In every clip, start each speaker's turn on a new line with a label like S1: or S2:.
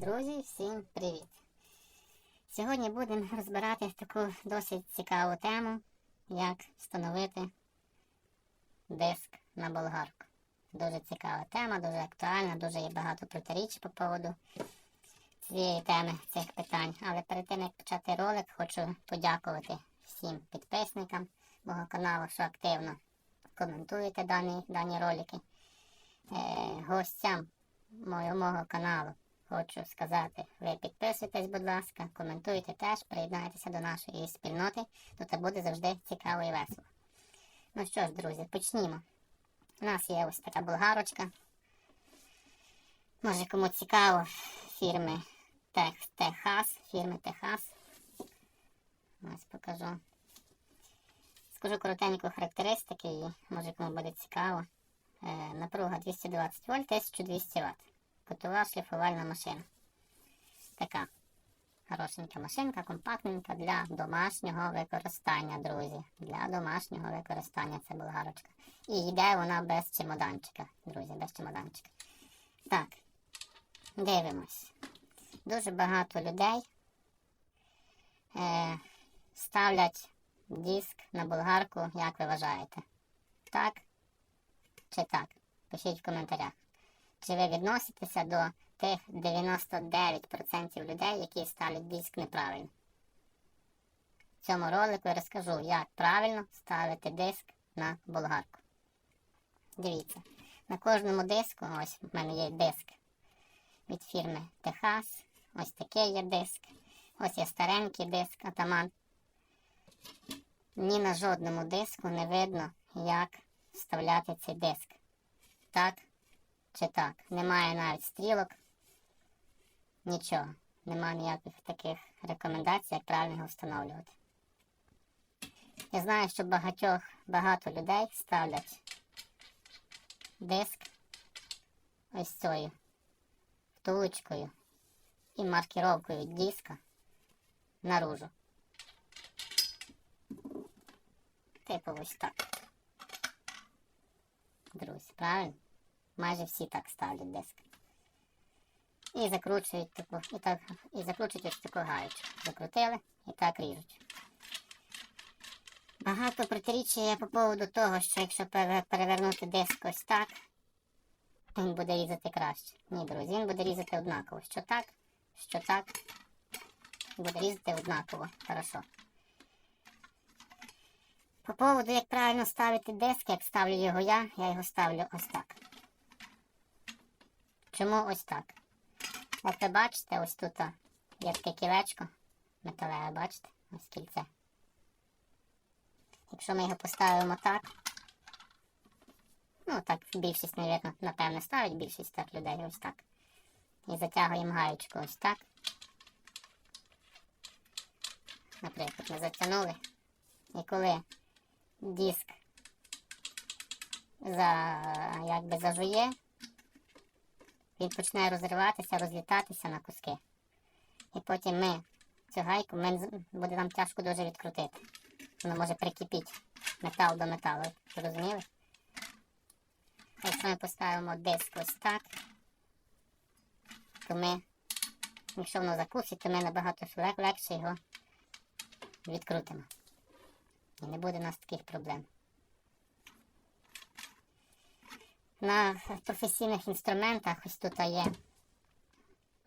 S1: Друзі, всім привіт! Сьогодні будемо розбирати таку досить цікаву тему, як встановити диск на болгарку. Дуже цікава тема, дуже актуальна, дуже є багато протиріч по поводу цієї теми, цих питань. Але перед тим як почати ролик, хочу подякувати всім підписникам мого каналу, що активно коментуєте дані, дані ролики. Е, гостям мого, мого каналу хочу сказати, ви підписуйтесь, будь ласка, коментуйте теж, приєднайтеся до нашої спільноти. Тут буде завжди цікаво і весело. Ну що ж, друзі, почнімо. У нас є ось така болгарочка. Може кому цікаво, фірми Техас, фірми Техас. Ось покажу. Скажу коротенько характеристики її, може кому буде цікаво. Е, напруга 220 вольт, 1200 Вт. Котова шліфувальна машина. Така хорошенька машинка, компактненька для домашнього використання, друзі. Для домашнього використання це болгарочка. І йде вона без чемоданчика, друзі, без чемоданчика. Так, дивимось. Дуже багато людей е, ставлять диск на болгарку, як ви вважаєте? Так чи так? Пишіть в коментарях. Чи ви відноситеся до тих 99% людей, які ставлять диск неправильно? В цьому ролику я розкажу, як правильно ставити диск на болгарку. Дивіться, на кожному диску, ось в мене є диск від фірми Техас. Ось такий є диск. Ось є старенький диск Атаман. Ні на жодному диску не видно, як вставляти цей диск. Так чи так. Немає навіть стрілок. Нічого. Немає ніяких таких рекомендацій, як правильно його встановлювати. Я знаю, що багатьох багато людей ставлять диск ось цією втулочкою і маркіровкою диска наружу. Типу ось так. Друзі, правильно? Майже всі так ставлять диск. І закручують таку, і так, і закручують ось таку гаєчку. Закрутили і так ріжуть. Багато протиріччя по поводу того, що якщо перевернути диск ось так, він буде різати краще. Ні, друзі, він буде різати однаково. Що так, що так, буде різати однаково. Хорошо. По поводу, як правильно ставити диск, як ставлю його я, я його ставлю ось так. Чому ось так? Як ви бачите, ось тут є таке кілечко металеве, бачите? Ось кільце. Якщо ми його поставимо так, ну так більшість, навірно, напевне, ставить більшість так людей ось так. І затягуємо гаєчку ось так. Наприклад, ми затягнули. І коли диск за, якби зажує, він почне розриватися, розлітатися на куски. І потім ми цю гайку ми, буде нам тяжко дуже відкрутити. Воно може прикипіти метал до металу. Зрозуміли? Якщо ми поставимо диск ось так, то ми, якщо воно закусить, то ми набагато лег- легше його відкрутимо. І не буде у нас таких проблем. На професійних інструментах ось тут є.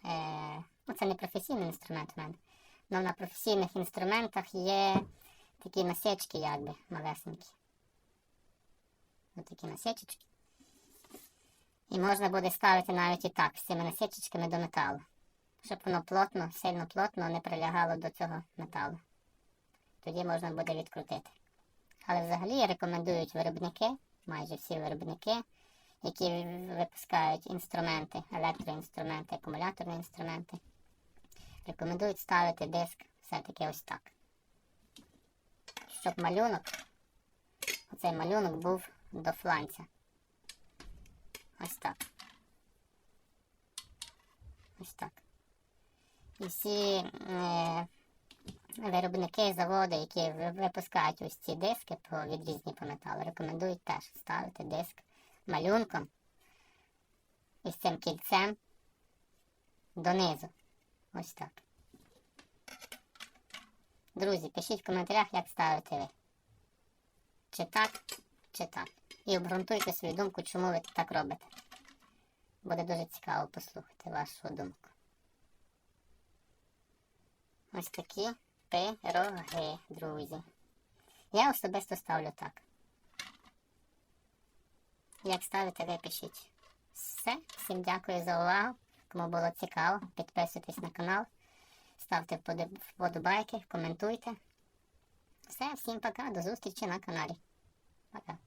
S1: Е, ну, це не професійний інструмент в мене. але на професійних інструментах є такі насечки, якби, малесенькі. Ось такі насечечки. І можна буде ставити навіть і так, з цими насечечками до металу. Щоб воно плотно, сильно плотно не прилягало до цього металу. Тоді можна буде відкрутити. Але взагалі рекомендують виробники, майже всі виробники, які випускають інструменти, електроінструменти, акумуляторні інструменти, рекомендують ставити диск все-таки ось так. Щоб малюнок, оцей малюнок був до фланця. Ось так. Ось так. І всі е, виробники, заводи, які випускають ось ці диски по відрізні по металу, рекомендують теж ставити диск малюнком із цим кільцем донизу. Ось так. Друзі, пишіть в коментарях, як ставите ви. Чи так, чи так. І обґрунтуйте свою думку, чому ви так робите. Буде дуже цікаво послухати вашу думку. Ось такі пироги, друзі. Я особисто ставлю так. Як ставите, ви пишіть. Все. Всім дякую за увагу. Кому було цікаво, підписуйтесь на канал, ставте вподоб- вподобайки, коментуйте. Все, всім пока, до зустрічі на каналі. Пока.